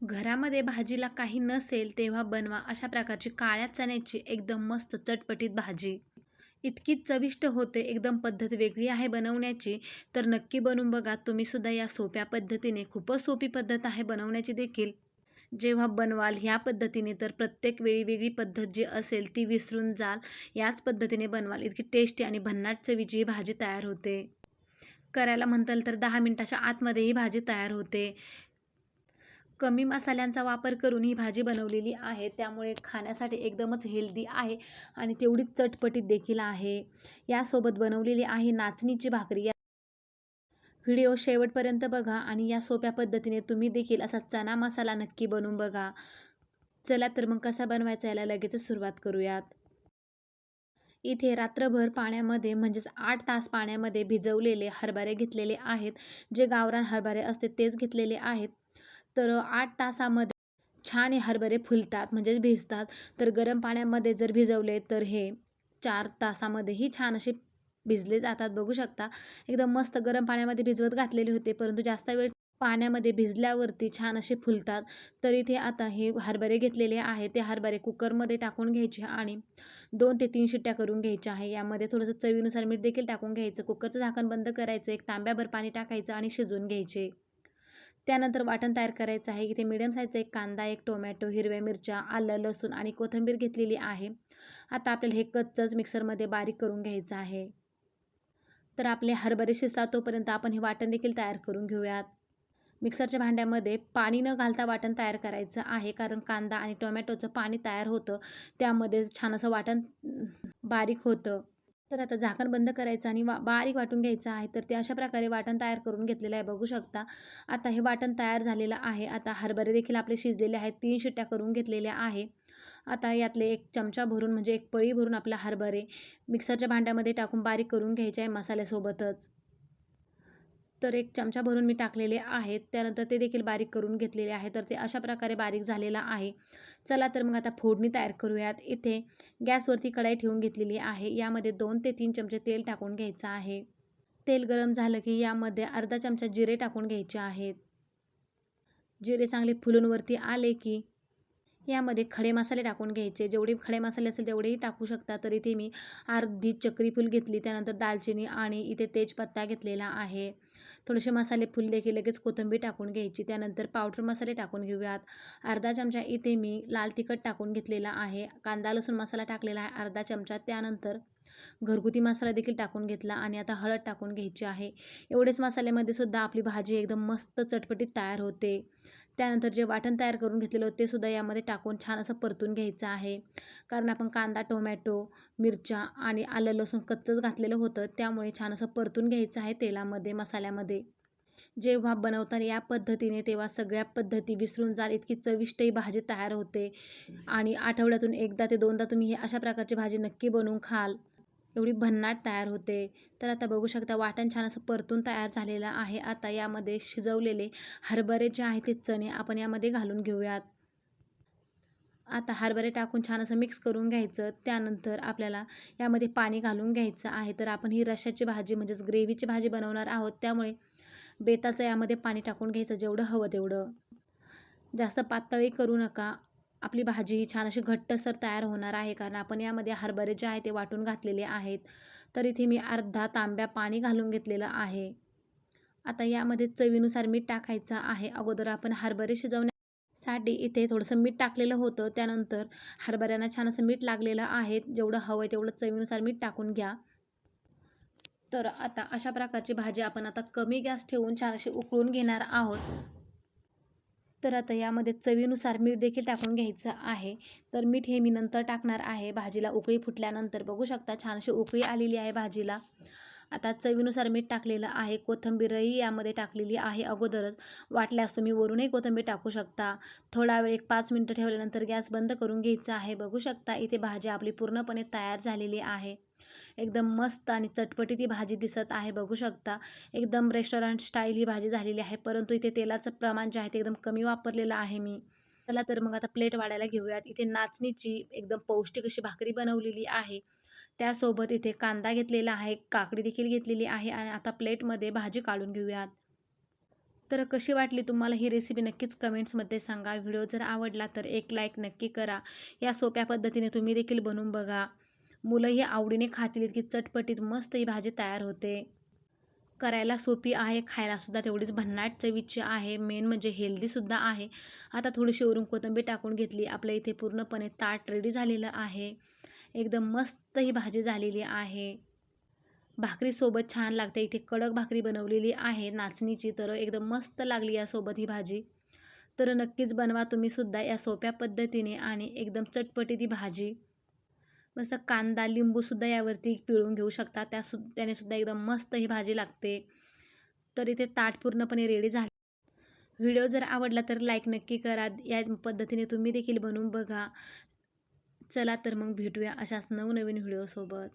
घरामध्ये भाजीला काही नसेल तेव्हा बनवा अशा प्रकारची काळ्या चण्याची एकदम मस्त चटपटीत भाजी. इतकी चविष्ट होते एकदम पद्धत वेगळी आहे बनवण्याची. तर नक्की बनवून बघा तुम्हीसुद्धा या सोप्या पद्धतीने खूपच सोपी पद्धत आहे बनवण्याची देखील. जेव्हा बनवाल ह्या पद्धतीने तर प्रत्येक वेळी वेगळी पद्धत जी असेल ती विसरून जाल. याच पद्धतीने बनवाल. इतकी टेस्टी आणि भन्नाट चवीची ही भाजी तयार होते. करायला म्हणताल तर दहा मिनटाच्या आतमध्ये ही भाजी तयार होते. कमी मसाल्यांचा वापर करून ही भाजी बनवलेली आहे. त्यामुळे खाण्यासाठी एकदमच हेल्दी आहे आणि तेवढीच चटपटीत देखील आहे. यासोबत बनवलेली आहे नाचणीची भाकरी. या व्हिडिओ शेवटपर्यंत बघा आणि या सोप्या पद्धतीने तुम्ही देखील असा चना मसाला नक्की बनवून बघा. चला तर मग कसा बनवायचा याला लगेचच सुरुवात करूयात. इथे रात्रभर पाण्यामध्ये म्हणजेच आठ तास पाण्यामध्ये भिजवलेले हरभरे घेतलेले आहेत. जे गावरान हरभरे असते तेच घेतलेले आहेत. तर आठ तासामध्ये छान हे हरभरे फुलतात म्हणजेच भिजतात. तर गरम पाण्यामध्ये जर भिजवले तर हे चार तासामध्येही छान असे भिजले जातात बघू शकता. एकदम मस्त गरम पाण्यामध्ये भिजवत घातलेले होते परंतु जास्त वेळ पाण्यामध्ये भिजल्यावरती छान असे फुलतात. तर इथे आता हे हरभरे घेतलेले आहे ते हरभरे कुकरमध्ये टाकून घ्यायचे आणि दोन ते तीन शिट्ट्या करून घ्यायच्या आहे. यामध्ये थोडंसं चवीनुसार मीठ देखील टाकून घ्यायचं कुकरचं झाकण बंद करायचं एक तांब्याभर पाणी टाकायचं आणि शिजवून घ्यायचे. त्यानंतर वाटण तयार करायचं आहे. इथे मिडियम साईजचा एक कांदा एक टोमॅटो हिरव्या मिरच्या आलं लसूण आणि कोथिंबीर घेतलेली आहे. आता आपल्याला हे कच्चंच मिक्सरमध्ये बारीक करून घ्यायचं आहे. तर आपले हरभरे शिजतात तोपर्यंत आपण हे वाटण देखील तयार करून घेऊयात. मिक्सरच्या भांड्यामध्ये पाणी न घालता वाटण तयार करायचं आहे. कारण कांदा आणि टोमॅटोचं पाणी तयार होतं. त्यामध्ये छान असं वाटण बारीक होतं. तर आता झाकण बंद करायचं आणि वा बारीक वाटून घ्यायचं आहे. तर ते अशा प्रकारे वाटण तयार करून घेतलेलं आहे. बघू शकता. आता हे वाटण तयार झालेलं आहे. आता हरभरे देखील आपले शिजलेले आहेत. तीन शिट्ट्या करून घेतलेल्या आहे. आता यातले एक चमचा भरून म्हणजे एक पळी भरून आपला हरभरे मिक्सरच्या भांड्यामध्ये टाकून बारीक करून घ्यायचे आहे मसाल्यासोबतच. तर एक चमचा भरून मी टाकलेले आहेत. त्यानंतर ते देखील बारीक करून घेतलेले आहे. तर ते अशा प्रकारे बारीक झालेलं आहे. चला तर मग आता फोडणी तयार करूयात. इथे गॅसवरती कढाई ठेवून घेतलेली आहे. यामध्ये दोन ते तीन चमचे तेल टाकून घ्यायचं आहे. तेल गरम झालं की यामध्ये अर्धा चमचा जिरे टाकून घ्यायचे आहेत. जिरे चांगले फुलूनवरती आले की यामध्ये खडे मसाले टाकून घ्यायचे. जेवढे खडे मसाले असेल तेवढेही टाकू शकता. तर इथे मी अर्धी चक्रीफूल घेतली. त्यानंतर दालचिनी आणि इथे तेजपत्ता घेतलेला आहे. थोडेसे मसाले फुलले की लगेच कोथिंबीर टाकून घ्यायची. त्यानंतर पावडर मसाले टाकून घेऊयात. अर्धा चमचा इथे मी लाल तिखट टाकून घेतलेला आहे. कांदा लसूण मसाला टाकलेला आहे अर्धा चमचा. त्यानंतर घरगुती मसाला देखील टाकून घेतला आणि आता हळद टाकून घ्यायची आहे. एवढेच मसाल्यामध्ये सुद्धा आपली भाजी एकदम मस्त चटपटीत तयार होते. त्यानंतर जे वाटण तयार करून घेतलेलं होतं ते सुद्धा यामध्ये टाकून छान असं परतून घ्यायचं आहे. कारण आपण कांदा टोमॅटो मिरच्या आणि आलं लसूण कच्चंच घातलेलं होतं त्यामुळे छान असं परतून घ्यायचं आहे तेलामध्ये मसाल्यामध्ये. जेव्हा बनवताना या पद्धतीने तेव्हा सगळ्या पद्धती विसरून जाल इतकी चविष्ट ही भाजी तयार होते. आणि आठवड्यातून एकदा ते दोनदा तुम्ही हे अशा प्रकारची भाजी नक्की बनवून खाल. एवढी भन्नाट तयार होते. तर आता बघू शकता वाटण छान असं परतून तयार झालेलं आहे. आता यामध्ये शिजवलेले हरभरे जे आहेत ते चणे आपण यामध्ये घालून घेऊयात. आता हरभरे टाकून छान असं मिक्स करून घ्यायचं. त्यानंतर आपल्याला यामध्ये पाणी घालून घ्यायचं आहे. तर आपण ही रश्याची भाजी म्हणजेच ग्रेव्हीची भाजी बनवणार आहोत. त्यामुळे बेताचं यामध्ये पाणी टाकून घ्यायचं जेवढं हवं तेवढं. जास्त पातळी करू नका. आपली भाजी छान अशी घट्टसर तयार होणार आहे कारण आपण यामध्ये हरभरे जे आहे ते वाटून घातलेले आहेत. तर इथे मी अर्धा तांब्या पाणी घालून घेतलेलं आहे. आता यामध्ये चवीनुसार मीठ टाकायचं आहे. अगोदर आपण हरभरे शिजवण्यासाठी इथे थोडंसं मीठ टाकलेलं होतं. त्यानंतर हरभऱ्यांना छान असं मीठ लागलेलं आहे. जेवढं हवं आहे तेवढं चवीनुसार मीठ टाकून घ्या. तर आता अशा प्रकारची भाजी आपण आता कमी गॅस ठेवून छान अशी उकळून घेणार आहोत. तर आता यामध्ये चवीनुसार मीठ देखील टाकून घ्यायचं आहे. तर मीठ हे मी नंतर टाकणार आहे. भाजीला उकळी फुटल्यानंतर बघू शकता छानशी उकळी आलेली आहे भाजीला. आता चवीनुसार मीठ टाकलेलं आहे. कोथिंबीरही यामध्ये टाकलेली आहे अगोदरच. वाटल्यास तुम्ही वरूनही कोथिंबीर टाकू शकता. थोडा वेळ एक पाच मिनटं ठेवल्यानंतर गॅस बंद करून घ्यायचा आहे. बघू शकता इथे भाजी आपली पूर्णपणे तयार झालेली आहे. एकदम मस्त आणि चटपटी ती भाजी दिसत आहे बघू शकता. एकदम रेस्टॉरंट स्टाईल ही भाजी झालेली आहे परंतु इथे तेलाचं प्रमाण जे आहे ते एकदम कमी वापरलेलं आहे मी. चला तर मग आता प्लेट वाढायला घेऊयात. इथे नाचणीची एकदम पौष्टिक अशी भाकरी बनवलेली आहे. त्यासोबत इथे कांदा घेतलेला आहे काकडी देखील घेतलेली आहे आणि आता प्लेटमध्ये भाजी काढून घेऊयात. तर कशी वाटली तुम्हाला ही रेसिपी नक्कीच कमेंट्समध्ये सांगा. व्हिडिओ जर आवडला तर एक लाईक नक्की करा. या सोप्या पद्धतीने तुम्ही देखील बनवून बघा. मुलंही आवडीने खातील इतकी चटपटीत मस्त ही भाजी तयार होते. करायला सोपी आहे खायलासुद्धा तेवढीच भन्नाट चवीची आहे. मेन म्हणजे हेल्दीसुद्धा आहे. आता थोडीशी वरून कोथिंबीर टाकून घेतली. आपल्या इथे पूर्णपणे ताट रेडी झालेलं आहे. एकदम मस्त ही भाजी झालेली आहे. भाकरीसोबत छान लागते. इथे कडक भाकरी बनवलेली आहे. नाचणीची तर एकदम मस्त लागली यासोबत ही भाजी. तर नक्कीच बनवा तुम्हीसुद्धा या सोप्या पद्धतीने आणि एकदम चटपटीत ही भाजी. मस्त कांदा लिंबूसुद्धा यावरती पिळून घेऊ शकता. त्यासु त्यानेसुद्धा एकदम मस्त ही भाजी लागते. तर इथे ताट पूर्णपणे रेडी झाले. व्हिडिओ जर आवडला तर लाईक नक्की करा. या पद्धतीने तुम्ही देखील बनवून बघा. चला तर मग भेटूया अशाच नवनवीन व्हिडिओसोबत.